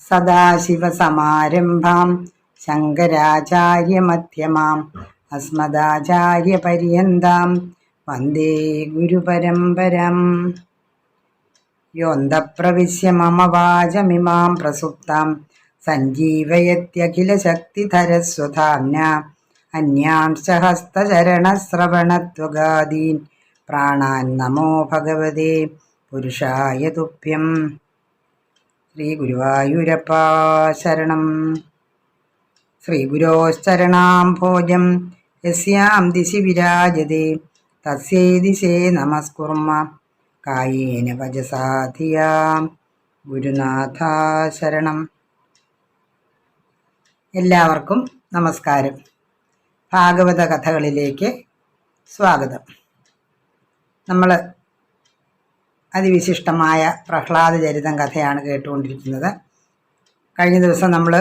സദാശിവസമാരംഭാം. ശങ്കരാചാര്യമധ്യമാം. അസ്മദാചാര്യപര്യന്താം. വന്ദേ ഗുരുപരമ്പരം. യോന്തപ്രവിശ്യ മമ വാചമിമാം പ്രസുപ്താം. സഞ്ജീവയത്യഖിലശക്തിധരസ്വധാമ്ന. അന്യാംശ ഹസ്തചരണശ്രവണത്വഗാദീൻ പ്രാണാൻ നമോ ഭഗവതേ. പുരുഷായ തുഭ്യം. ശ്രീ ഗുരുവായൂരപ്പ ശരണം ശ്രീ ഗുരോശ്ചരണാംഭോജം യസ്യാം ദിശി വിരാജതേ. തസ്യൈ ദിശേ നമസ്കുർമ്മ. കായേന വജസാധിയാം ഗുരുനാഥ ശരണം. എല്ലാവർക്കും നമസ്കാരം. ഭാഗവത കഥകളിലേക്ക് സ്വാഗതം. നമ്മൾ അതിവിശിഷ്ടമായ പ്രഹ്ലാദ ചരിതം കഥയാണ് കേട്ടുകൊണ്ടിരിക്കുന്നത്. കഴിഞ്ഞ ദിവസം നമ്മൾ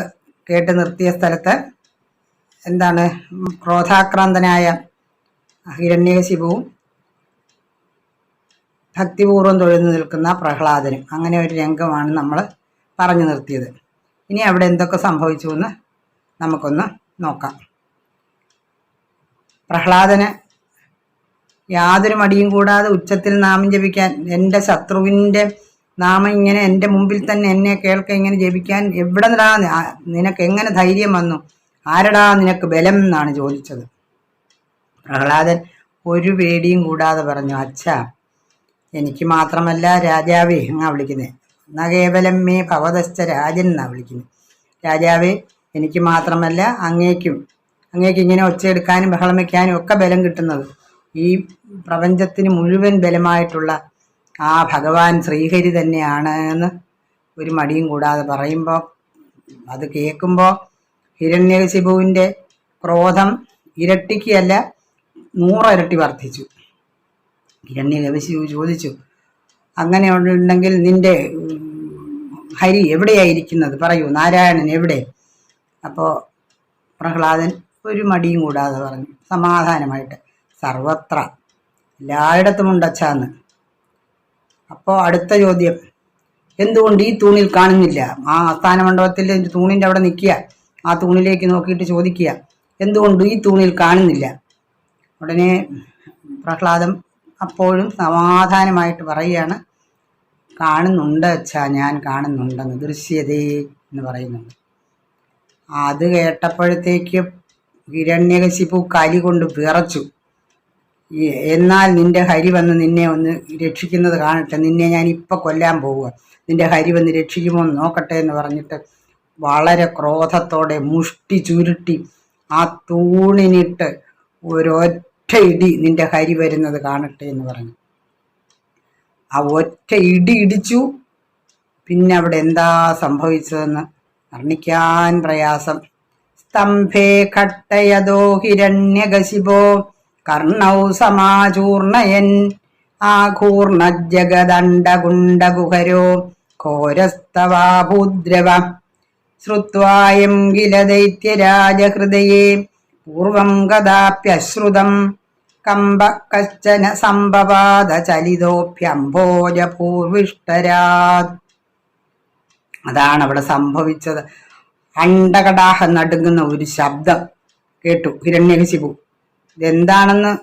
കേട്ട് നിർത്തിയ സ്ഥലത്ത് എന്താണ് ക്രോധാക്രാന്തനായ ഹിരണ്യകശിപുവും ഭക്തിപൂർവം തൊഴുന്നു നിൽക്കുന്ന പ്രഹ്ലാദനും അങ്ങനെ ഒരു രംഗമാണ് നമ്മൾ പറഞ്ഞു നിർത്തിയത്. ഇനി അവിടെ എന്തൊക്കെ സംഭവിച്ചു എന്ന് നമുക്കൊന്ന് നോക്കാം. പ്രഹ്ലാദന് യാതൊരു മടിയും കൂടാതെ ഉച്ചത്തിൽ നാമം ജപിക്കാൻ എന്റെ ശത്രുവിന്റെ നാമം ഇങ്ങനെ എന്റെ മുമ്പിൽ തന്നെ എന്നെ കേൾക്ക ഇങ്ങനെ ജപിക്കാൻ എവിടെ നിടാ നിനക്ക് എങ്ങനെ ധൈര്യം വന്നു? ആരടാ നിനക്ക് ബലം എന്നാണ് ചോദിച്ചത്. പ്രഹ്ലാദൻ ഒരു പേടിയും കൂടാതെ പറഞ്ഞു അച്ഛാ എനിക്ക് മാത്രമല്ല രാജാവേ എന്നാ വിളിക്കുന്നത് കേവലം മേ ഭവതസ്ഥ രാജൻ എന്നാ വിളിക്കുന്നത് രാജാവേ എനിക്ക് മാത്രമല്ല അങ്ങേക്കും അങ്ങേക്ക് ഇങ്ങനെ ഒച്ചയെടുക്കാനും ബഹളം വയ്ക്കാനും ഒക്കെ ബലം കിട്ടുന്നത്. ഈ പ്രപഞ്ചത്തിന് മുഴുവൻ ബലമായിട്ടുള്ള ആ ഭഗവാൻ ശ്രീഹരി തന്നെയാണ് എന്ന് ഒരു മടിയും കൂടാതെ പറയുമ്പോൾ അത് കേൾക്കുമ്പോൾ ഹിരണ്യകശിപുവിന്റെ ക്രോധം ഇരട്ടിക്കല്ല നൂറിരട്ടി വർദ്ധിച്ചു. ഹിരണ്യകശിപു ചോദിച്ചു അങ്ങനെ ഉണ്ടെങ്കിൽ നിന്റെ ഹരി എവിടെയായിരിക്കുന്നത്? പറയൂ നാരായണൻ എവിടെ? അപ്പോൾ പ്രഹ്ലാദൻ ഒരു മടിയും കൂടാതെ പറഞ്ഞു സമാധാനമായിട്ട്. സർവത്ര. എല്ലായിടത്തും ഉണ്ടച്ചാന്ന്. അപ്പോൾ അടുത്ത ചോദ്യം. എന്തുകൊണ്ട് ഈ തൂണിൽ കാണുന്നില്ല? ആ ആസ്ഥാന മണ്ഡപത്തിൽ തൂണിന്റെ അവിടെ നിൽക്കുക. ആ തൂണിലേക്ക് നോക്കിയിട്ട് ചോദിക്കുക. എന്തുകൊണ്ട് ഈ തൂണിൽ കാണുന്നില്ല? ഉടനെ പ്രഹ്ലാദം അപ്പോഴും സമാധാനമായിട്ട് പറയുകയാണ്. കാണുന്നുണ്ട് അച്ഛാ ഞാൻ കാണുന്നുണ്ടെന്ന്. ദൃശ്യതേ എന്ന് പറയുന്നുണ്ട്. അത് കേട്ടപ്പോഴത്തേക്ക് ഹിരണ്യകശിപ്പു കലി കൊണ്ട് വിറച്ചു. എന്നാൽ നിന്റെ ഹരി വന്ന് നിന്നെ ഒന്ന് രക്ഷിക്കുന്നത് കാണട്ടെ. നിന്നെ ഞാൻ ഇപ്പം കൊല്ലാൻ പോവുക നിന്റെ ഹരി വന്ന് രക്ഷിക്കുമോ എന്ന് നോക്കട്ടെ എന്ന് പറഞ്ഞിട്ട് വളരെ ക്രോധത്തോടെ മുഷ്ടി ചുരുട്ടി ആ തൂണിനിട്ട് ഒരൊറ്റ ഇടി നിന്റെ ഹരി വരുന്നത് കാണട്ടെ എന്ന് പറഞ്ഞു. ആ ഒറ്റ ഇടി ഇടിച്ചു. പിന്നെ അവിടെ എന്താ സംഭവിച്ചതെന്ന് വർണിക്കാൻ പ്രയാസം. സ്തംഭേ ഘട്ടയതോ ഹിരണ്യകശിപോ കർണൗ സമാചൂർണയൻ. ആഘൂർണ ജഗദണ്ഡകുണ്ടകുഹരോ ഘോരസ്തവാഭൂദ്രവ. ശ്രുവായം കില ദൈത്യരാജഹൃദയേ പൂർവം കഥാപ്യശ്രുതം. കമ്പ കശ്ചന സംഭവാദ ചലിതോഭ്യംഭോജ പൂർവിഷ്ടരാത് അതാണ് അവിടെ സംഭവിച്ചത്. അണ്ടകടാഹ നടുങ്ങുന്ന ഒരു ശബ്ദം കേട്ടു ഹിരണ്യകശിപു. ഇതെന്താണെന്ന്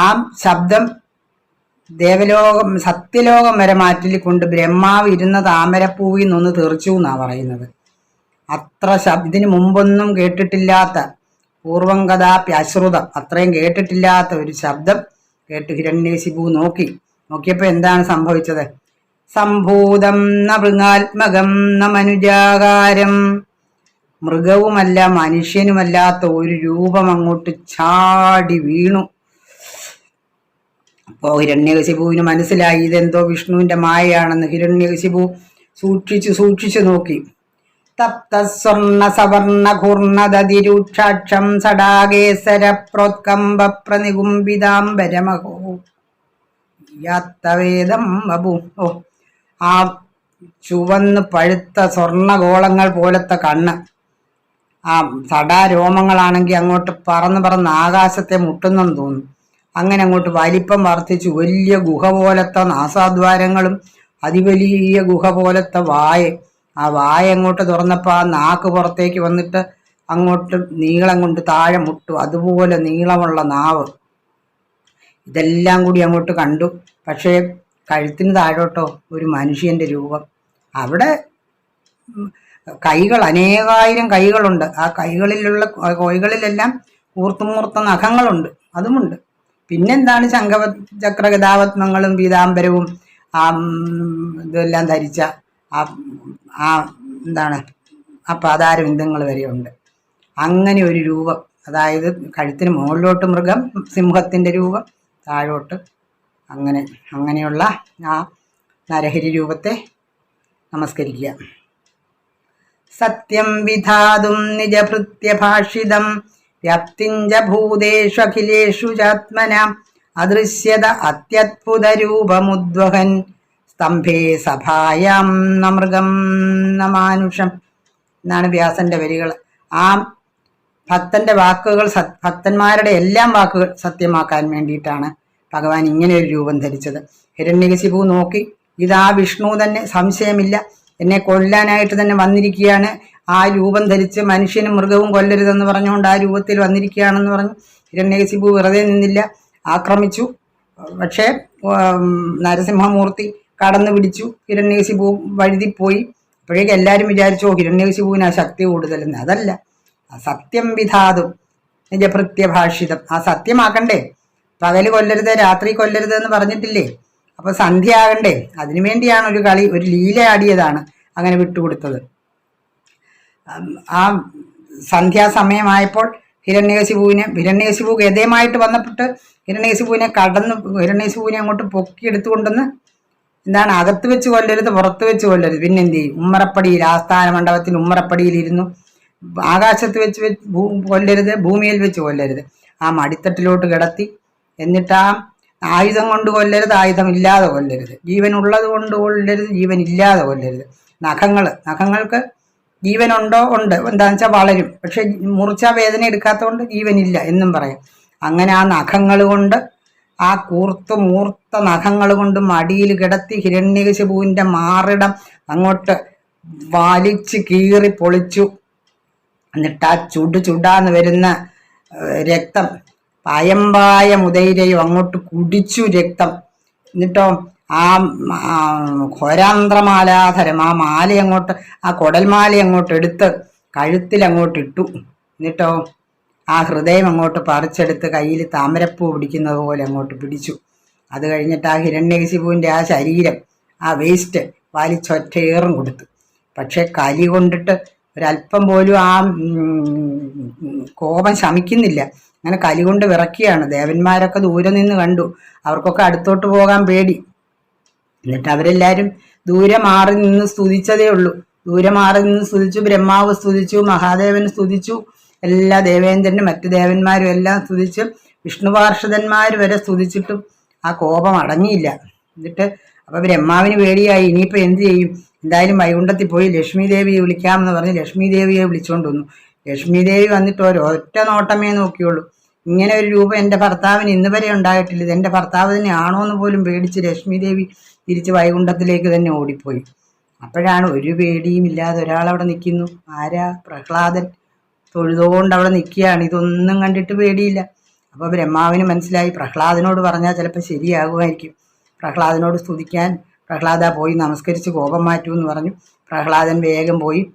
ആ ശബ്ദം ദേവലോകം സത്യലോകം വരെ മാറ്റിക്കൊണ്ട് ബ്രഹ്മാവ് ഇരുന്ന താമരപ്പൂവിൽ നിന്ന് തെറിച്ചു എന്നാണ് പറയുന്നത്. അത്ര ശബ് ഇതിനു മുമ്പൊന്നും കേട്ടിട്ടില്ലാത്ത പൂർവം കഥാപ്യശ്രുതം അത്രയും കേട്ടിട്ടില്ലാത്ത ഒരു ശബ്ദം കേട്ട് ഹിരണ്യശിപു നോക്കി. നോക്കിയപ്പോൾ എന്താണ് സംഭവിച്ചത്? സംഭൂതം ന മൃഗാത്മകം ന മനുജാകാരം മൃഗവുമല്ല മനുഷ്യനുമല്ലാത്ത ഒരു രൂപം അങ്ങോട്ട് ചാടി വീണു. അപ്പോ ഹിരണ്യകശിപുവിന് മനസ്സിലായി ഇതെന്തോ വിഷ്ണുവിന്റെ മായയാണെന്ന് ഹിരണ്യകശിപു സൂക്ഷിച്ചു സൂക്ഷിച്ചു നോക്കി. തപ്തസ്വർണ സവർണ ഘൂർണദതിരൂക്ഷാക്ഷം സടാകേസര പ്രോത്കമ്പ പ്രനികുംബിതാംബരമഹോ യാത്തവേദം ബബു ഓ ആ ചുവന്ന് പഴുത്ത സ്വർണഗോളങ്ങൾ പോലത്തെ കണ്ണ്. ആ തടാരോമങ്ങളാണെങ്കിൽ അങ്ങോട്ട് പറന്ന് പറന്ന് ആകാശത്തെ മുട്ടുന്നെന്ന് തോന്നും. അങ്ങനെ അങ്ങോട്ട് വലിപ്പം വർദ്ധിച്ചു വലിയ ഗുഹ പോലത്തെ നാസാദ്വാരങ്ങളും അതിവലിയ ഗുഹ പോലത്തെ വായ. ആ വായ അങ്ങോട്ട് തുറന്നപ്പോൾ ആ നാക്ക് പുറത്തേക്ക് വന്നിട്ട് അങ്ങോട്ട് നീളം കൊണ്ട് താഴെ മുട്ടു. അതുപോലെ നീളമുള്ള നാവ്. ഇതെല്ലാം കൂടി അങ്ങോട്ട് കണ്ടു. പക്ഷേ കഴുത്തിന് താഴോട്ടോ ഒരു മനുഷ്യന്റെ രൂപം. അവിടെ കൈകൾ അനേകായിരം കൈകളുണ്ട്. ആ കൈകളിലുള്ള കൈകളിലെല്ലാം കൂർത്തുമൂർത്ത നഖങ്ങളുണ്ട്. അതുമുണ്ട്. പിന്നെന്താണ് ശംഖവ ചക്രഗതാവത്നങ്ങളും പീതാംബരവും ആ ഇതെല്ലാം ധരിച്ച ആ ആ എന്താണ് ആ പാതാരവിന്ദങ്ങൾ വരെയുണ്ട്. അങ്ങനെ ഒരു രൂപം അതായത് കഴുത്തിന് മുകളിലോട്ട് മൃഗം സിംഹത്തിന്റെ രൂപം താഴോട്ട് അങ്ങനെ അങ്ങനെയുള്ള ആ നരഹരി രൂപത്തെ നമസ്കരിക്കുക. സത്യം വിധാതും നിജഭൃത്യഭാഷിതം. വ്യാപ്തിഞ്ച ഭൂതേഷു അഖിലേഷു ചാത്മന അദൃശ്യത അത്യത്ഭുതരൂപമുദ്വഹൻ. സ്തംഭേ സഭായാം നമൃഗം നമാനുഷം. എന്നാണ് വ്യാസന്റെ വരികൾ. ആ ഭക്തന്റെ വാക്കുകൾ സത് ഭക്തന്മാരുടെ എല്ലാം വാക്കുകൾ സത്യമാക്കാൻ വേണ്ടിയിട്ടാണ് ഭഗവാൻ ഇങ്ങനെ ഒരു രൂപം ധരിച്ചത്. ഹിരണ്യകശിപു നോക്കി ഇതാ വിഷ്ണു തന്നെ സംശയമില്ല. എന്നെ കൊല്ലാനായിട്ട് തന്നെ വന്നിരിക്കുകയാണ്. ആ രൂപം ധരിച്ച് മനുഷ്യനും മൃഗവും കൊല്ലരുതെന്ന് പറഞ്ഞുകൊണ്ട് ആ രൂപത്തിൽ വന്നിരിക്കുകയാണെന്ന് പറഞ്ഞു. ഹിരണ്യകശിപു വെറുതെ നിന്നില്ല. ആക്രമിച്ചു. പക്ഷേ നരസിംഹമൂർത്തി കടന്നു പിടിച്ചു. ഹിരണ്യകശിപു വഴുതിപ്പോയി അപ്പോഴേക്കും എല്ലാവരും വിചാരിച്ചു "ഓ, ഹിരണ്യകശിപുവിന് ആ ശക്തി കൂടുതലെന്ന്. അതല്ല. സത്യം വിധാതും നിജഭൃത്യഭാഷിതം ആ സത്യമാക്കണ്ടേ? പകൽ കൊല്ലരുത് രാത്രി കൊല്ലരുത് എന്ന് പറഞ്ഞിട്ടില്ലേ? അപ്പൊ സന്ധ്യ ആകണ്ടേ അതിനു വേണ്ടിയാണ് ഒരു കളി ഒരു ലീല ആടിയതാണ് അങ്ങനെ വിട്ടുകൊടുത്തത്. ആ സന്ധ്യാസമയമായപ്പോൾ ഹിരണ്യകശിപുവിനെ ഹിരണ്യകശിപു ഗതയുമായിട്ട് വന്നപ്പെട്ട് ഹിരണ്യകശിപുവിനെ കടന്ന് ഹിരണ്യകശിപുവിനെ അങ്ങോട്ട് പൊക്കി എടുത്തുകൊണ്ടെന്ന് എന്താണ് അകത്ത് വെച്ച് കൊല്ലരുത് പുറത്ത് വെച്ച് കൊല്ലരുത്. പിന്നെ എന്ത് ചെയ്യും? ഉമ്മറപ്പടിയിൽ ആസ്ഥാന മണ്ഡപത്തിൽ ഉമ്മറപ്പടിയിൽ ഇരുന്നു ആകാശത്ത് വെച്ച് വെച്ച് കൊല്ലരുത് ഭൂമിയിൽ വെച്ച് കൊല്ലരുത്. ആ മടിത്തട്ടിലോട്ട് കിടത്തി. എന്നിട്ട് ആ ആയുധം കൊണ്ട് കൊല്ലരുത് ആയുധം ഇല്ലാതെ കൊല്ലരുത്. ജീവൻ ഉള്ളത് കൊണ്ട് കൊല്ലരുത് ജീവൻ ഇല്ലാതെ കൊല്ലരുത്. നഖങ്ങൾ നഖങ്ങൾക്ക് ജീവനുണ്ടോ? ഉണ്ട്. എന്താണെന്ന് വെച്ചാൽ വളരും. പക്ഷെ മുറിച്ച വേദന എടുക്കാത്തതുകൊണ്ട് ജീവനില്ല എന്നും പറയും. അങ്ങനെ ആ നഖങ്ങൾ കൊണ്ട് ആ കൂർത്ത് മൂർത്ത നഖങ്ങൾ കൊണ്ട് മടിയിൽ കിടത്തി ഹിരണ്യകശിപുവിന്റെ മാറിടം അങ്ങോട്ട് വലിച്ച് കീറി പൊളിച്ചു. എന്നിട്ട് ആ ചുടു ചുടാന്ന് വരുന്ന രക്തം പായമ്പായ മുതൈരയും അങ്ങോട്ട് കുടിച്ചു രക്തം. എന്നിട്ടോ ആ ഘോരാന്ത്രമാലാധരം ആ മാല അങ്ങോട്ട് ആ കുടൽമാല അങ്ങോട്ട് എടുത്ത് കഴുത്തിൽ അങ്ങോട്ട് ഇട്ടു. എന്നിട്ടോ ആ ഹൃദയം അങ്ങോട്ട് പറിച്ചെടുത്ത് കയ്യിൽ താമരപ്പൂ പിടിക്കുന്നത് പോലെ അങ്ങോട്ട് പിടിച്ചു. അത് കഴിഞ്ഞിട്ട് ആ ഹിരണ്യകശിപുവിന്റെ ആ ശരീരം ആ വേസ്റ്റ് വലിച്ചൊറ്റയേറും കൊടുത്തു. പക്ഷെ കലി കൊണ്ടിട്ട് ഒരല്പം പോലും ആ കോപം ശമിക്കുന്നില്ല. അങ്ങനെ കലി കൊണ്ട് വിറക്കുകയാണ് ദേവന്മാരൊക്കെ ദൂരെ നിന്ന് കണ്ടു. അവർക്കൊക്കെ അടുത്തോട്ട് പോകാൻ പേടി. എന്നിട്ട് അവരെല്ലാരും ദൂരെ മാറി നിന്ന് സ്തുതിച്ചതേ ഉള്ളൂ. ദൂരെ മാറി നിന്ന് സ്തുതിച്ചു ബ്രഹ്മാവ് സ്തുതിച്ചു മഹാദേവൻ സ്തുതിച്ചു എല്ലാ ദേവേന്ദ്രനും മറ്റു ദേവന്മാരും എല്ലാം സ്തുതിച്ച് വിഷ്ണു പാർഷദന്മാർ വരെ സ്തുതിച്ചിട്ടും ആ കോപം അടങ്ങിയില്ല. എന്നിട്ട് അപ്പൊ ബ്രഹ്മാവിന് പേടിയായി. ഇനിയിപ്പോ എന്ത് ചെയ്യും? എന്തായാലും വൈകുണ്ഠത്തിൽ പോയി ലക്ഷ്മി ദേവിയെ വിളിക്കാമെന്ന് പറഞ്ഞ് ലക്ഷ്മി ദേവിയെ വിളിച്ചുകൊണ്ട് വന്നു. ലക്ഷ്മി ദേവി വന്നിട്ട് ഒരൊറ്റ നോട്ടമേ നോക്കിയുള്ളൂ. ഇങ്ങനെ ഒരു രൂപം എന്റെ ഭർത്താവിന് ഇന്ന് വരെ ഉണ്ടായിട്ടില്ല. ഇത് എന്റെ ഭർത്താവ് തന്നെ ആണോ എന്ന് പോലും പേടിച്ച് ലക്ഷ്മി ദേവി തിരിച്ച് വൈകുണ്ഠത്തിലേക്ക് തന്നെ ഓടിപ്പോയി. അപ്പോഴാണ് ഒരു പേടിയും ഇല്ലാതെ ഒരാളവിടെ നിൽക്കുന്നു. ആരാ? പ്രഹ്ലാദൻ. തൊഴുതുകൊണ്ട് അവിടെ നിൽക്കുകയാണ്. ഇതൊന്നും കണ്ടിട്ട് പേടിയില്ല. അപ്പോൾ ബ്രഹ്മാവിന് മനസ്സിലായി. പ്രഹ്ലാദനോട് പറഞ്ഞാൽ ചിലപ്പോൾ ശരിയാകുമായിരിക്കും. പ്രഹ്ലാദനോട് സ്തുതിക്കാൻ പ്രഹ്ലാദ പോയി നമസ്കരിച്ച് കോപം മാറ്റൂ എന്ന് പറഞ്ഞു. പ്രഹ്ലാദൻ വേഗം പോയി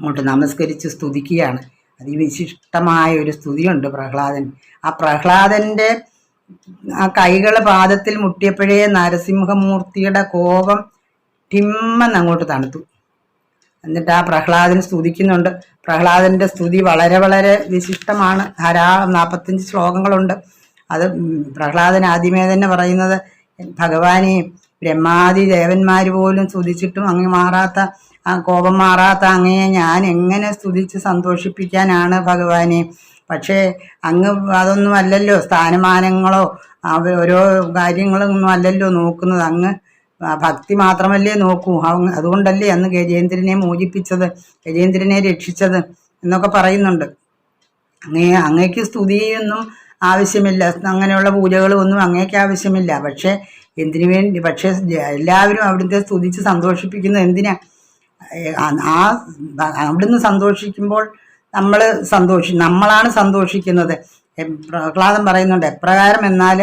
അങ്ങോട്ട് നമസ്കരിച്ച് സ്തുതിക്കുകയാണ്. അതിവിശിഷ്ടമായ ഒരു സ്തുതിയുണ്ട് പ്രഹ്ലാദൻ. ആ പ്രഹ്ലാദന്റെ ആ കൈകൾ പാദത്തിൽ മുട്ടിയപ്പോഴേ നരസിംഹമൂർത്തിയുടെ കോപം ടിമ്മെന്ന് അങ്ങോട്ട് തണുത്തു. എന്നിട്ട് ആ പ്രഹ്ലാദൻ സ്തുതിക്കുന്നുണ്ട്. പ്രഹ്ലാദന്റെ സ്തുതി വളരെ വളരെ വിശിഷ്ടമാണ്. ധാരാളം നാൽപ്പത്തഞ്ച് ശ്ലോകങ്ങളുണ്ട്. അത് പ്രഹ്ലാദൻ ആദ്യമേ തന്നെ പറയുന്നത് ഭഗവാനെ ബ്രഹ്മാദി ദേവന്മാർ പോലും സ്തുതിച്ചിട്ടും അങ്ങ് മാറാത്ത ആ കോപം മാറാത്ത അങ്ങയെ ഞാൻ എങ്ങനെ സ്തുതിച്ച് സന്തോഷിപ്പിക്കാനാണ് ഭഗവാനെ? പക്ഷേ അങ്ങ് അതൊന്നും അല്ലല്ലോ. സ്ഥാനമാനങ്ങളോ ഓരോ കാര്യങ്ങളൊന്നും അല്ലല്ലോ നോക്കുന്നത്. അങ്ങ് ഭക്തി മാത്രമല്ലേ നോക്കൂ. അതുകൊണ്ടല്ലേ അന്ന് ഗജേന്ദ്രനെ മോചിപ്പിച്ചത് ഗജേന്ദ്രനെ രക്ഷിച്ചത് എന്നൊക്കെ പറയുന്നുണ്ട്. അങ്ങേ അങ്ങേക്ക് സ്തുതിയൊന്നും ആവശ്യമില്ല. അങ്ങനെയുള്ള പൂജകളൊന്നും അങ്ങേക്ക് ആവശ്യമില്ല. പക്ഷേ എന്തിനു വേണ്ടി? പക്ഷേ എല്ലാവരും അവിടുത്തെ സ്തുതിച്ച് സന്തോഷിപ്പിക്കുന്നത് എന്തിനാ? ആ- അവിടുന്ന് സന്തോഷിക്കുമ്പോൾ നമ്മൾ സന്തോഷി നമ്മളാണ് സന്തോഷിക്കുന്നത്. പ്രഹ്ലാദം പറയുന്നുണ്ട് എപ്രകാരം എന്നാൽ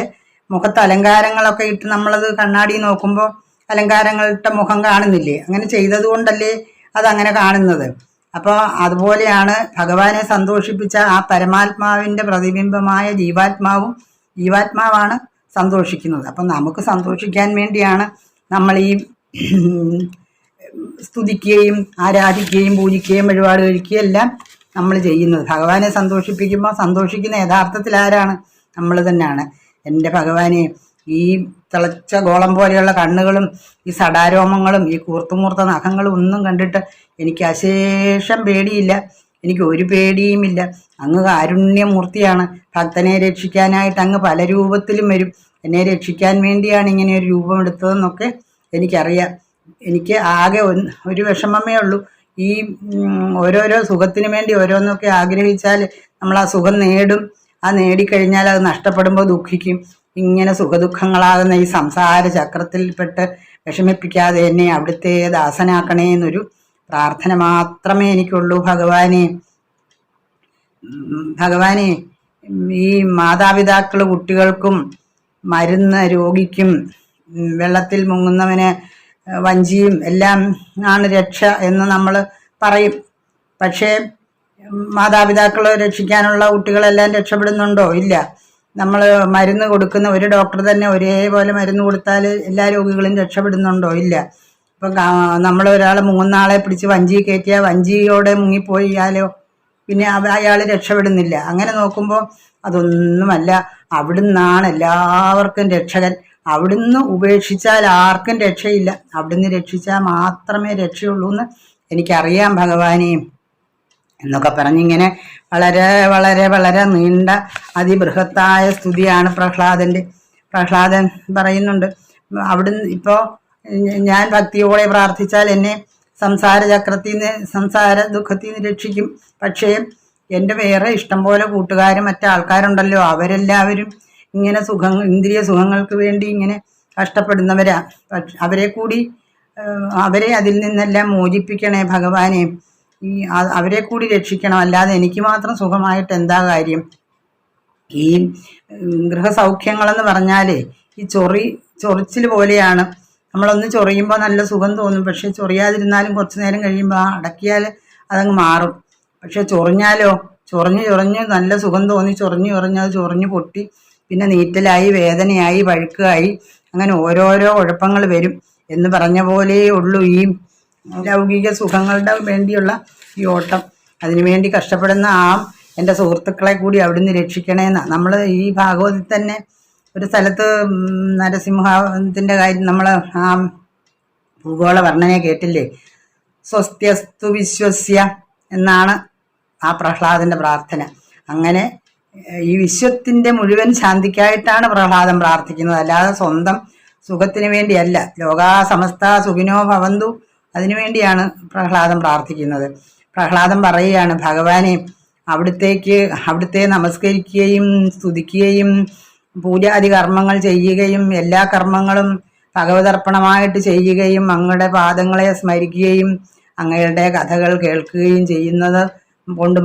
മുഖത്ത് അലങ്കാരങ്ങളൊക്കെ ഇട്ട് നമ്മളത് കണ്ണാടി നോക്കുമ്പോൾ അലങ്കാരങ്ങളുടെ മുഖം കാണുന്നില്ലേ? അങ്ങനെ ചെയ്തതുകൊണ്ടല്ലേ അതങ്ങനെ കാണുന്നത്? അപ്പോൾ അതുപോലെയാണ് ഭഗവാനെ സന്തോഷിപ്പിച്ച ആ പരമാത്മാവിന്റെ പ്രതിബിംബമായ ജീവാത്മാവും ജീവാത്മാവാണ് സന്തോഷിക്കുന്നത്. അപ്പം നമുക്ക് സന്തോഷിക്കാൻ വേണ്ടിയാണ് നമ്മൾ ഈ സ്തുതിക്കുകയും ആരാധിക്കുകയും പൂജിക്കുകയും വഴിപാട് കഴിക്കുകയും എല്ലാം നമ്മൾ ചെയ്യുന്നത്. ഭഗവാനെ സന്തോഷിപ്പിക്കുമ്പോൾ സന്തോഷിക്കുന്ന യഥാർത്ഥത്തിൽ ആരാണ്? നമ്മൾ തന്നെയാണ്. എന്റെ ഭഗവാനെ ഈ തിളച്ച ഗോളം പോലെയുള്ള കണ്ണുകളും ഈ സടാരോമങ്ങളും ഈ കൂർത്തുമൂർത്ത നഖങ്ങളും ഒന്നും കണ്ടിട്ട് എനിക്ക് അശേഷം പേടിയില്ല. എനിക്ക് ഒരു പേടിയുമില്ല. അങ്ങ് കാരുണ്യമൂർത്തിയാണ്. ഭക്തനെ രക്ഷിക്കാനായിട്ട് അങ്ങ് പല രൂപത്തിലും വരും. എന്നെ രക്ഷിക്കാൻ വേണ്ടിയാണ് ഇങ്ങനെ ഒരു രൂപം എടുത്തതെന്നൊക്കെ എനിക്കറിയാം. എനിക്ക് ആകെ ഒരു വിഷമമേ ഉള്ളൂ. ഈ ഓരോരോ സുഖത്തിന് വേണ്ടി ഓരോന്നൊക്കെ ആഗ്രഹിച്ചാൽ നമ്മൾ ആ സുഖം നേടും. ആ നേടിക്കഴിഞ്ഞാൽ അത് നഷ്ടപ്പെടുമ്പോൾ ദുഃഖിക്കും. ഇങ്ങനെ സുഖദുഃഖങ്ങളാകുന്ന ഈ സംസാര ചക്രത്തിൽപ്പെട്ട് വിഷമിപ്പിക്കാതെ എന്നെ അവിടുത്തെ ദാസനാക്കണേ എന്നൊരു പ്രാർത്ഥന മാത്രമേ എനിക്കുള്ളൂ. ഭഗവാനെ ഭഗവാനെ ഈ മാതാപിതാക്കൾ കുട്ടികൾക്കും മരുന്ന് രോഗിക്കും വെള്ളത്തിൽ മുങ്ങുന്നവന് വഞ്ചിയും എല്ലാം ആണ് രക്ഷ എന്ന് നമ്മൾ പറയും. പക്ഷേ മാതാപിതാക്കൾ രക്ഷിക്കാനുള്ള കുട്ടികളെല്ലാം രക്ഷപ്പെടുന്നുണ്ടോ? ഇല്ല. നമ്മൾ മരുന്ന് കൊടുക്കുന്ന ഒരു ഡോക്ടർ തന്നെ ഒരേപോലെ മരുന്ന് കൊടുത്താൽ എല്ലാ രോഗികളും രക്ഷപ്പെടുന്നുണ്ടോ? ഇല്ല. ഇപ്പം നമ്മൾ ഒരാൾ മൂന്നാളെ പിടിച്ച് വഞ്ചി കയറ്റിയാൽ വഞ്ചിയോടെ മുങ്ങിപ്പോയാലോ പിന്നെ അയാൾ രക്ഷപ്പെടുന്നില്ല. അങ്ങനെ നോക്കുമ്പോൾ അതൊന്നുമല്ല. അവിടുന്നാണ് എല്ലാവർക്കും രക്ഷകൻ. അവിടുന്ന് ഉപേക്ഷിച്ചാൽ ആർക്കും രക്ഷയില്ല. അവിടുന്ന് രക്ഷിച്ചാൽ മാത്രമേ രക്ഷയുള്ളൂ എന്ന് എനിക്കറിയാം ഭഗവാനെയും എന്നൊക്കെ പറഞ്ഞിങ്ങനെ വളരെ വളരെ വളരെ നീണ്ട അതിബൃഹത്തായ സ്തുതിയാണ് പ്രഹ്ലാദന്റെ പ്രഹ്ലാദൻ പറയുന്നുണ്ട് അവിടുന്ന് ഇപ്പോൾ ഞാൻ ഭക്തിയോടെ പ്രാർത്ഥിച്ചാൽ എന്നെ സംസാര ചക്രത്തിൽ നിന്ന് സംസാര ദുഃഖത്തിൽ നിന്ന് രക്ഷിക്കും. പക്ഷേ എന്റെ വേറെ ഇഷ്ടം പോലെ കൂട്ടുകാരും മറ്റു ആൾക്കാരുണ്ടല്ലോ. അവരെല്ലാവരും ഇങ്ങനെ സുഖങ്ങൾ ഇന്ദ്രിയ സുഖങ്ങൾക്ക് വേണ്ടി ഇങ്ങനെ കഷ്ടപ്പെടുന്നവരാ. പക്ഷെ അവരെ കൂടി അവരെ അതിൽ നിന്നെല്ലാം മോചിപ്പിക്കണേ ഭഗവാനെ. ഈ അവരെ കൂടി രക്ഷിക്കണം. അല്ലാതെ എനിക്ക് മാത്രം സുഖമായിട്ട് എന്താ കാര്യം? ഈ ഗൃഹസൗഖ്യങ്ങളെന്ന് പറഞ്ഞാലേ ഈ ചൊറി ചൊറിച്ചിൽ പോലെയാണ്. നമ്മളൊന്ന് ചൊറിയുമ്പോൾ നല്ല സുഖം തോന്നും. പക്ഷെ ചൊറിയാതിരുന്നാലും കുറച്ച് നേരം കഴിയുമ്പോൾ ആ അടക്കിയാൽ അതങ്ങ് മാറും. പക്ഷെ ചൊറിഞ്ഞാലോ? ചൊറിഞ്ഞ് ചൊറിഞ്ഞ് നല്ല സുഖം തോന്നി ചൊറിഞ്ഞ് ചൊറിഞ്ഞ് അത് ചൊറിഞ്ഞ് പൊട്ടി പിന്നെ നീറ്റലായി വേദനയായി വഴുക്കായി അങ്ങനെ ഓരോരോ കുഴപ്പങ്ങൾ വരും എന്ന് പറഞ്ഞ പോലെ ഉള്ളൂ ഈ ലൗകിക സുഖങ്ങളുടെ വേണ്ടിയുള്ള ഈ ഓട്ടം. അതിനുവേണ്ടി കഷ്ടപ്പെടുന്ന ആ എന്റെ സുഹൃത്തുക്കളെ കൂടി അവിടുന്ന് രക്ഷിക്കണേന്ന്. നമ്മൾ ഈ ഭാഗവതത്തിൽ തന്നെ ഒരു സ്ഥലത്ത് നരസിംഹത്തിന്റെ കാര്യം നമ്മൾ ആ ഭൂഗോള വർണനെ കേട്ടില്ലേ? സ്വസ്ത്യസ്തു വിശ്വസ്യ എന്നാണ് ആ പ്രഹ്ലാദന്റെ പ്രാർത്ഥന. അങ്ങനെ ഈ വിശ്വത്തിന്റെ മുഴുവൻ ശാന്തിക്കായിട്ടാണ് പ്രഹ്ലാദൻ പ്രാർത്ഥിക്കുന്നത്. അല്ലാതെ സ്വന്തം സുഖത്തിന് വേണ്ടിയല്ല. ലോകാ സമസ്ത സുഖിനോ ഭവന്തു. അതിനുവേണ്ടിയാണ് പ്രഹ്ലാദൻ പ്രാർത്ഥിക്കുന്നത്. പ്രഹ്ലാദൻ പറയുകയാണ് ഭഗവാനെ അവിടുത്തേക്ക് അവിടുത്തെ നമസ്കരിക്കുകയും സ്തുതിക്കുകയും പൂജാതി കർമ്മങ്ങൾ ചെയ്യുകയും എല്ലാ കർമ്മങ്ങളും ഭഗവതർപ്പണമായിട്ട് ചെയ്യുകയും അങ്ങയുടെ പാദങ്ങളെ സ്മരിക്കുകയും അങ്ങയുടെ കഥകൾ കേൾക്കുകയും ചെയ്യുന്നത് കൊണ്ട്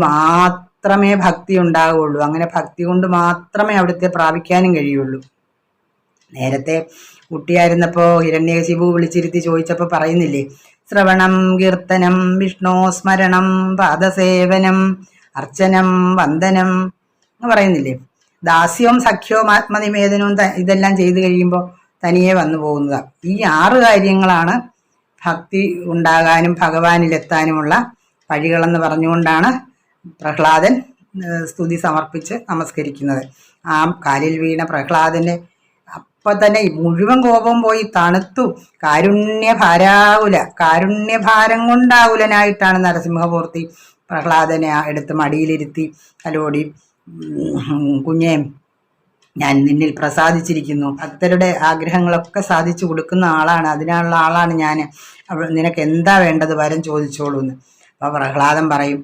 മാത്രമേ ഭക്തി ഉണ്ടാവുകയുള്ളൂ അങ്ങനെ ഭക്തി കൊണ്ട് മാത്രമേ അവിടുത്തെ പ്രാപിക്കാനും കഴിയുള്ളൂ. നേരത്തെ കുട്ടിയായിരുന്നപ്പോൾ ഹിരണ്യകശിപു വിളിച്ചിരുത്തി ചോദിച്ചപ്പോൾ പറയുന്നില്ലേ ശ്രവണം കീർത്തനം വിഷ്ണു സ്മരണം പാദസേവനം അർച്ചനം വന്ദനം എന്ന് പറയുന്നില്ലേ. ദാസ്യവും സഖ്യവും ആത്മനിവേദനവും ഇതെല്ലാം ചെയ്തു കഴിയുമ്പോൾ തനിയെ വന്നു പോകുന്നതാണ് ഈ ആറ് കാര്യങ്ങളാണ് ഭക്തി ഉണ്ടാകാനും ഭഗവാനിലെത്താനുമുള്ള വഴികളെന്ന് പറഞ്ഞുകൊണ്ടാണ് പ്രഹ്ലാദൻ സ്തുതി സമർപ്പിച്ച് നമസ്കരിക്കുന്നത്. ആ കാലിൽ വീണ പ്രഹ്ലാദന് അപ്പൊ തന്നെ മുഴുവൻ കോപം പോയി തണുത്തു. കാരുണ്യഭാരാകുല കാരുണ്യഭാരം കൊണ്ടാകുലനായിട്ടാണ് നരസിംഹമൂർത്തി പ്രഹ്ലാദനെ എടുത്ത് മടിയിലിരുത്തി അലോടി കുഞ്ഞെ ഞാൻ നിന്നിൽ പ്രസാദിച്ചിരിക്കുന്നു. ഭക്തരുടെ ആഗ്രഹങ്ങളൊക്കെ സാധിച്ചു കൊടുക്കുന്ന ആളാണ്. അതിനുള്ള ആളാണ് ഞാൻ നിനക്ക് എന്താ വേണ്ടത് വരം ചോദിച്ചോളൂ എന്ന് അപ്പോൾ പ്രഹ്ലാദൻ പറയും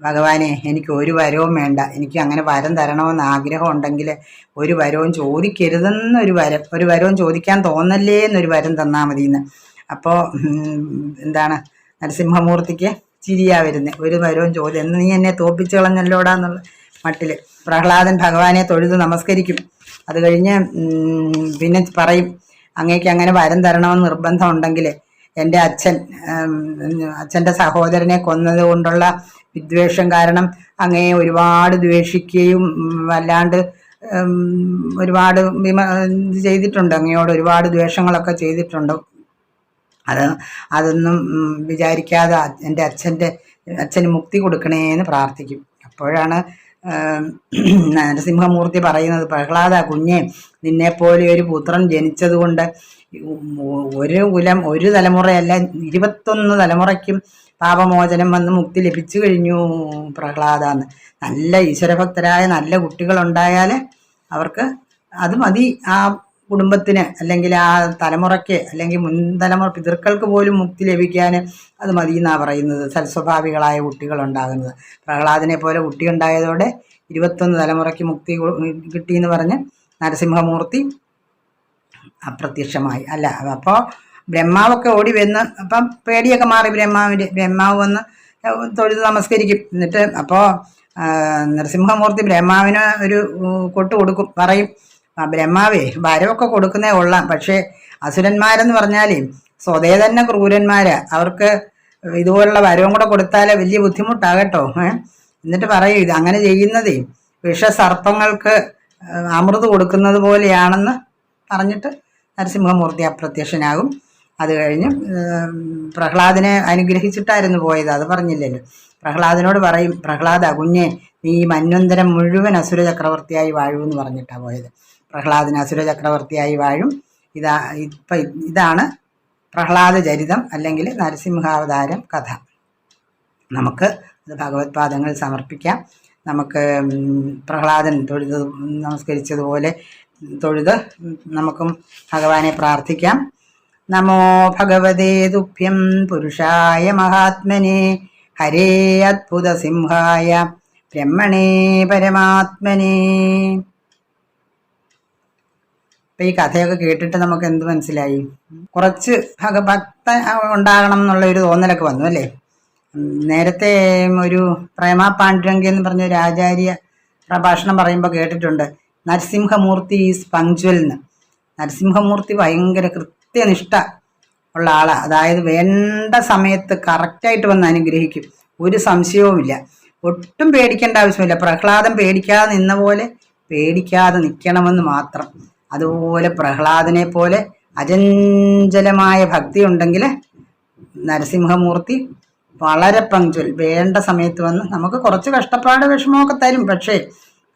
ഭഗവാനെ എനിക്ക് ഒരു വരവും വേണ്ട. എനിക്ക് അങ്ങനെ വരം തരണമെന്ന് ആഗ്രഹം ഉണ്ടെങ്കിൽ ഒരു വരവും ചോദിക്കരുതെന്നൊരു വരം ഒരു വരവും ചോദിക്കാൻ തോന്നല്ലേ എന്നൊരു വരം തന്നാൽ മതി എന്ന് അപ്പോൾ എന്താണ് നരസിംഹമൂർത്തിക്ക് ചിരിയാ വരുന്നത് ഒരു വരവും ചോദ്യം എന്ന് നീ എന്നെ തോപ്പിച്ച് കളഞ്ഞല്ലോടാന്നുള്ള മട്ടിൽ പ്രഹ്ലാദൻ ഭഗവാനെ തൊഴുത് നമസ്കരിക്കും. അത് കഴിഞ്ഞ് പിന്നെ പറയും അങ്ങേക്ക് അങ്ങനെ വരം തരണമെന്ന് നിർബന്ധം ഉണ്ടെങ്കിൽ എന്റെ അച്ഛൻ അച്ഛന്റെ സഹോദരനെ കൊന്നത് കൊണ്ടുള്ള വിദ്വേഷം കാരണം അങ്ങയെ ഒരുപാട് ദ്വേഷിക്കുകയും വല്ലാണ്ട് ഒരുപാട് വിമ ഇത് ചെയ്തിട്ടുണ്ട്. അങ്ങയോട് ഒരുപാട് ദ്വേഷങ്ങളൊക്കെ ചെയ്തിട്ടുണ്ട്. അത് അതൊന്നും വിചാരിക്കാതെ എന്റെ അച്ഛന്റെ അച്ഛന് മുക്തി കൊടുക്കണേന്ന് പ്രാർത്ഥിക്കും. അപ്പോഴാണ് നരസിംഹമൂർത്തി പറയുന്നത് പ്രഹ്ലാദ കുഞ്ഞെ നിന്നെപ്പോലെ ഒരു പുത്രൻ ജനിച്ചതുകൊണ്ട് ഒരു കുലം ഒരു തലമുറയല്ല ഇരുപത്തൊന്ന് തലമുറയ്ക്കും പാപമോചനം വന്ന് മുക്തി ലഭിച്ചു കഴിഞ്ഞു പ്രഹ്ലാദാന്ന്. നല്ല ഈശ്വരഭക്തരായ നല്ല കുട്ടികളുണ്ടായാൽ അവർക്ക് അത് മതി. ആ കുടുംബത്തിന് അല്ലെങ്കിൽ ആ തലമുറയ്ക്ക് അല്ലെങ്കിൽ മുൻ തലമുറ പിതൃക്കൾക്ക് പോലും മുക്തി ലഭിക്കാൻ അത് മതി എന്നാണ് പറയുന്നത്. സൽസ്വഭാവികളായ കുട്ടികളുണ്ടാകുന്നത്. പ്രഹ്ലാദിനെ പോലെ കുട്ടി ഉണ്ടായതോടെ ഇരുപത്തൊന്ന് തലമുറയ്ക്ക് മുക്തി കിട്ടിയെന്ന് പറഞ്ഞ് നരസിംഹമൂർത്തി അപ്രത്യക്ഷമായി. അല്ല അപ്പോൾ ബ്രഹ്മാവൊക്കെ ഓടി വന്ന് അപ്പം പേടിയൊക്കെ മാറി ബ്രഹ്മാവിന്റെ ബ്രഹ്മാവ് വന്ന് തൊഴുത് നമസ്കരിക്കും. എന്നിട്ട് അപ്പോൾ നരസിംഹമൂർത്തി ബ്രഹ്മാവിന് ഒരു കൊട്ട് കൊടുക്കും പറയും "ആ, ബ്രഹ്മാവേ വരവൊക്കെ കൊടുക്കുന്നേ കൊള്ളാം. പക്ഷേ അസുരന്മാരെന്ന് പറഞ്ഞാലേ സ്വതേ തന്നെ ക്രൂരന്മാരാ. അവർക്ക് ഇതുപോലുള്ള വരവും കൂടെ കൊടുത്താലേ വലിയ ബുദ്ധിമുട്ടാകട്ടോ. എന്നിട്ട് പറയും ഇത് അങ്ങനെ ചെയ്യുന്നതേ വിഷസർപ്പങ്ങൾക്ക് സർപ്പങ്ങൾക്ക് അമൃത് കൊടുക്കുന്നത് പോലെയാണെന്ന് പറഞ്ഞിട്ട് നരസിംഹമൂർത്തി അപ്രത്യക്ഷനാകും. അത് കഴിഞ്ഞ് പ്രഹ്ലാദനെ അനുഗ്രഹിച്ചിട്ടായിരുന്നു പോയത്. അത് പറഞ്ഞില്ലല്ലോ. പ്രഹ്ലാദിനോട് പറയും പ്രഹ്ലാദ കുഞ്ഞെ നീ ഈ മന്വന്തരം മുഴുവൻ അസുര ചക്രവർത്തിയായി വാഴൂ എന്ന് പറഞ്ഞിട്ടാണ് പോയത്. പ്രഹ്ലാദിന് അസുര ചക്രവർത്തിയായി വാഴും. ഇതാ ഇപ്പം ഇതാണ് പ്രഹ്ലാദ ചരിതം അല്ലെങ്കിൽ നരസിംഹാവതാരം കഥ. നമുക്ക് അത് സമർപ്പിക്കാം. നമുക്ക് പ്രഹ്ലാദൻ തൊഴുത് നമസ്കരിച്ചതുപോലെ തൊഴുത് നമുക്കും ഭഗവാനെ പ്രാർത്ഥിക്കാം. നമോ ഭഗവതേ തുഭ്യം പുരുഷായ മഹാത്മനെ ഹരേ അദ്ഭുത സിംഹായ ബ്രഹ്മണേ പരമാത്മനെ ഇപ്പം ഈ കഥയൊക്കെ കേട്ടിട്ട് നമുക്ക് എന്ത് മനസ്സിലായി? കുറച്ച് ഭഗഭക്ത ഉണ്ടാകണം എന്നുള്ള ഒരു തോന്നലൊക്കെ വന്നു അല്ലേ? നേരത്തെ ഒരു പ്രേമ പാണ്ഡ്യങ്കി എന്ന് പറഞ്ഞ ഒരു ആചാര്യ പ്രഭാഷണം പറയുമ്പോൾ കേട്ടിട്ടുണ്ട്. നരസിംഹമൂർത്തി ഈസ് പങ്ക്ച്വൽ എന്ന്. നരസിംഹമൂർത്തി ഭയങ്കര കൃത്യനിഷ്ഠ ഉള്ള ആളാണ് അതായത് വേണ്ട സമയത്ത് കറക്റ്റായിട്ട് വന്ന് അനുഗ്രഹിക്കും. ഒരു സംശയവുമില്ല. ഒട്ടും പേടിക്കേണ്ട ആവശ്യമില്ല. പ്രഹ്ലാദം പേടിക്കാതെ നിന്ന പോലെ പേടിക്കാതെ നിൽക്കണമെന്ന് മാത്രം. അതുപോലെ പ്രഹ്ലാദനെ പോലെ അചഞ്ചലമായ ഭക്തി ഉണ്ടെങ്കിൽ നരസിംഹമൂർത്തി വളരെ പങ്ക്ച്വൽ വേണ്ട സമയത്ത് വന്ന് നമുക്ക് കുറച്ച് കഷ്ടപ്പാട് വിഷമമൊക്കെ തരും. പക്ഷേ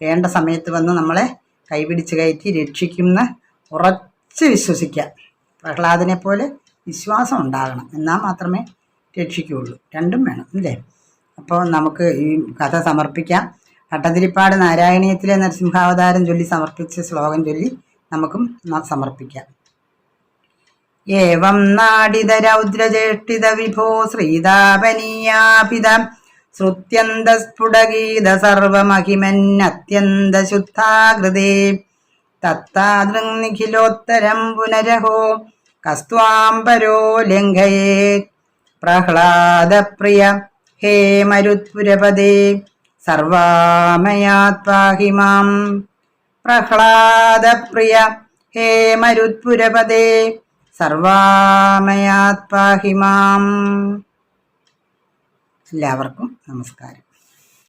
വേണ്ട സമയത്ത് വന്ന് നമ്മളെ കൈപിടിച്ച് കയറ്റി രക്ഷിക്കുന്ന ഉറച്ച് വിശ്വസിക്കാം. പ്രഹ്ലാദനെ പോലെ വിശ്വാസം ഉണ്ടാകണം. എന്നാൽ മാത്രമേ രക്ഷിക്കുകയുള്ളൂ. രണ്ടും വേണം അല്ലേ? അപ്പോൾ നമുക്ക് ഈ കഥ സമർപ്പിക്കാം. ഭട്ടതിരിപ്പാട് നാരായണീയത്തിലെ നരസിംഹാവതാരം ചൊല്ലി സമർപ്പിച്ച ശ്ലോകം ചൊല്ലി നമുക്കും സമർപ്പിക്കാം. ഏവം നാടിതരൗദ്രചേഷ്ടിത വിഭോ ശ്രീതാപനീയാപിത ശ്രുത്യന്തസ്ഫുടഗീത സർവമഹിമന്നത്യന്ത ശുദ്ധാകൃതേ തത്താദൃങ്നിഖിലോത്തരം പുനരഹോ കസ്ത്വാം പരോ ലംഘയേ പ്രഹ്ലാദപ്രിയ ഹേ മരുത്പുരപദേ സർവാമയാത്വാഹി മാം. പ്രഹ്ലാദപ്രിയ ഹേ മരുത്പുരപദേ സർവാമയാത്വാഹി മാം. എല്ലാവർക്കും നമസ്കാരം.